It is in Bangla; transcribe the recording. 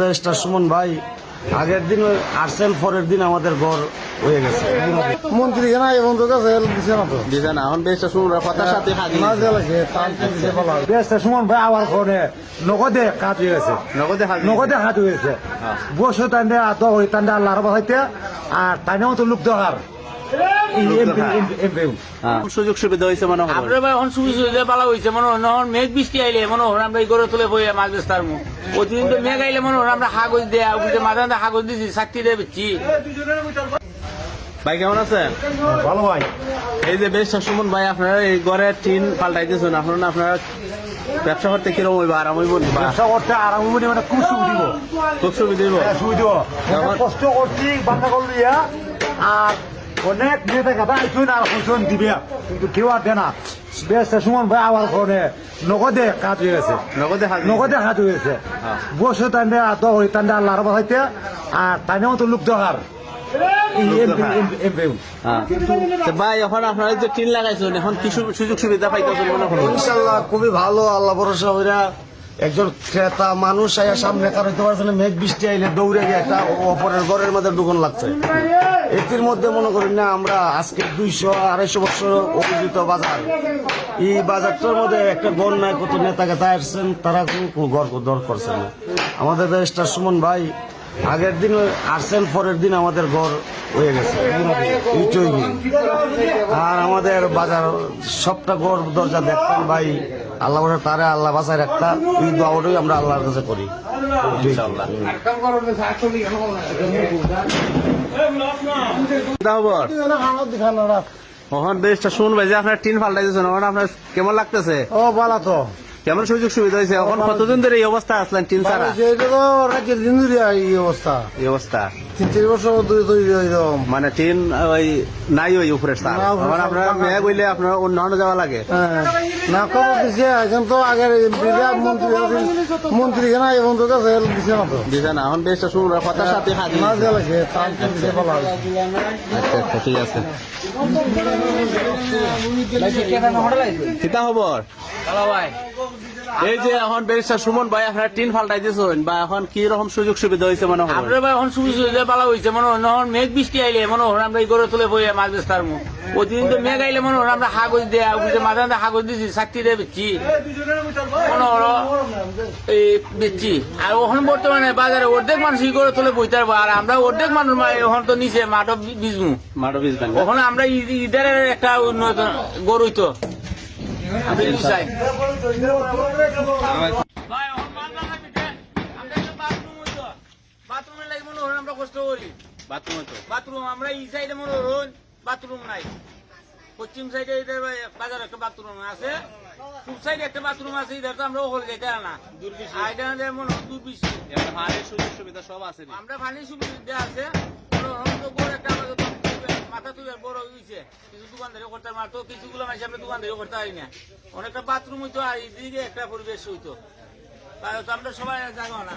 রেজিস্টার সুমন ভাই আগের দিন আসছেন পরের দিন আমাদের ঘর হয়ে গেছে। মন্ত্রী কেনা এবং তো কাছে দিছে না তো? দিছে না এখন বেশটা শুনুন কথার সাথে হাজির। না জ্বালাছে তার তো দিছে বলা। বেশটা সুমন ভাই আবার ফোনে নগদে কাজ হয়ে গেছে। নগদে নগদে হাত হয়েছে বসে তান্ডে আত হই তান্ডে আল্লাহর বাসাইতে আর তাইনে মতো লোক দরকার। হ্যাঁ। সুযোগ সুবিধা হয়েছে সুবিধা সুবিধা পালা হয়েছে মনে হয় এখন মেঘ বৃষ্টি আইলে মনে হয় গড়ে তুলে বই মাছ বেস্তার মু মেঘ আইলে মনে হয় আমরা ভাই কেমন আছেন ভালো ভাই এই যে বেশটা সুমন ভাই আপনারা এই ঘরের টিন পাল্টাইতেছেন আপনারা আপনারা ব্যবসা করতে কীরকম হইব আরাম হইব? ব্যবসা করতে আরাম মনে মানে খুব দিব খুব সুবিধা হইব দিব কষ্ট করছি আর অনেক নেতা কথা আইসুন আর হুসুন দিবে কিন্তু কেউ আর দেয় না বেশটা সুমন ভাই আবার ফোনে নগদে কাজ হয়ে গেছে নগদে নগদে হাত হয়েছে বসে তান্ডে আত হই তান্ডে আল্লাহর বাসাইতে আর তাইনে মতো লোক দরকার হ্যাঁ। ভাই এখন আপনারা যে টিন লাগাইছেন এখন কি সুযোগ সুবিধা পাইতেছেন মনে হয় ইনশাল্লাহ খুবই ভালো আল্লাহ ভরসা হইরা একজন ক্রেতা মানুষ আয়া সামনে কারণ মেঘ বৃষ্টি আইলে দৌড়ে গিয়ে একটা অপরের ঘরের মধ্যে ঢুকন লাগছে এটির মধ্যে মনে করি না আমরা আজকে দুইশো আড়াইশো বছর অভিজিত বাজার। এই বাজারটার মধ্যে একটা গড় কত নেতা গেতা আসছেন তারা কোনো গড় দর করছে না। আমাদের রেজিস্টার সুমন ভাই, আগের দিন আসছেন পরের দিন আমাদের ঘর হয়ে গেছে। আর আমাদের বাজার সবটা ঘর দরজা দেখতাম ভাই, আল্লাহ তারে আল্লাহ বাসায় রাখতাম। এই দোয়াটাই আমরা আল্লাহর কাছে করি। খবর এখন বেশটা শুন ভাই যে আপনার টিন পাল্টাইতেছেন ওখানে আপনার কেমন লাগতেছে? ও বালা তো। কেমন সুযোগ সুবিধা হয়েছে? এখন কতদিন ধরে এই অবস্থা আসলেন টিন ছাড়া? এই অবস্থা। এই অবস্থা। তিন চার বছর ধরে তৈরি মানে টিন ওই নাই ওই উপরের এখন আপনার মেয়ে বললে আপনার অন্য যাওয়া লাগে। হ্যাঁ, না খবর দিছে এখন তো আগের মন্ত্রী মন্ত্রী কেনা এবং তো কাছে দিছে না তো দিছে না এখন বেশটা শুনুন কথার সাথে হাজির না বলা আচ্ছা আচ্ছা ঠিক আছে। কিতা খবর? ভাই। এই যে এখন বেরিস্টা সুমন ভাই আপনার টিন ফাল্টাই দিয়েছেন। বা এখন কি রকম সুযোগ সুবিধা হয়েছে মনে হয়? আমরা এবার এখন সুবিধা সুবিধা পালা হয়েছে মনে হয় এখন মেঘ বৃষ্টি আইলে মনে হয় আমরা গড়ে তুলে বই মাছ বেস্তার মু প্রতিদিন তো মেঘ আইলে মনে হয় আমরা হাগজ দেয়া উঠে মাথা হাগজ দিছি সাক্ষী দিয়ে বেচছি। মনে হলো এই বেচছি। আর ওখানে বর্তমানে বাজারে অর্ধেক মানুষ ই করে তুলে বইতে পারব আর আমরা অর্ধেক মানুষ এখন তো নিচে মাঠ বিজমু মাটো বীজ ব্যাংক ওখানে আমরা ঈদের একটা উন্নত গরুই তো আমরা পশ্চিম সাইডে বাজার একটা বাথরুম আছে পূব সাইডে একটা বাথরুম আছে তো আমরা ওখানে যেতে না আমাদের মনে হয় দুর্বিষয় পানির সুযোগ সুবিধা সব আছে আমরা পানির সুবিধা আছে মাথা তুলে বড় হয়েছে কিছু দোকানদারি করতে মারতো কিছুগুলো মাসে আমরা দোকানদারি করতে পারি না। অনেকটা বাথরুম হইতো আর এইদিকে একটা পরিবেশ হইতো। তাহলে তো আমরা সবাই যাব না।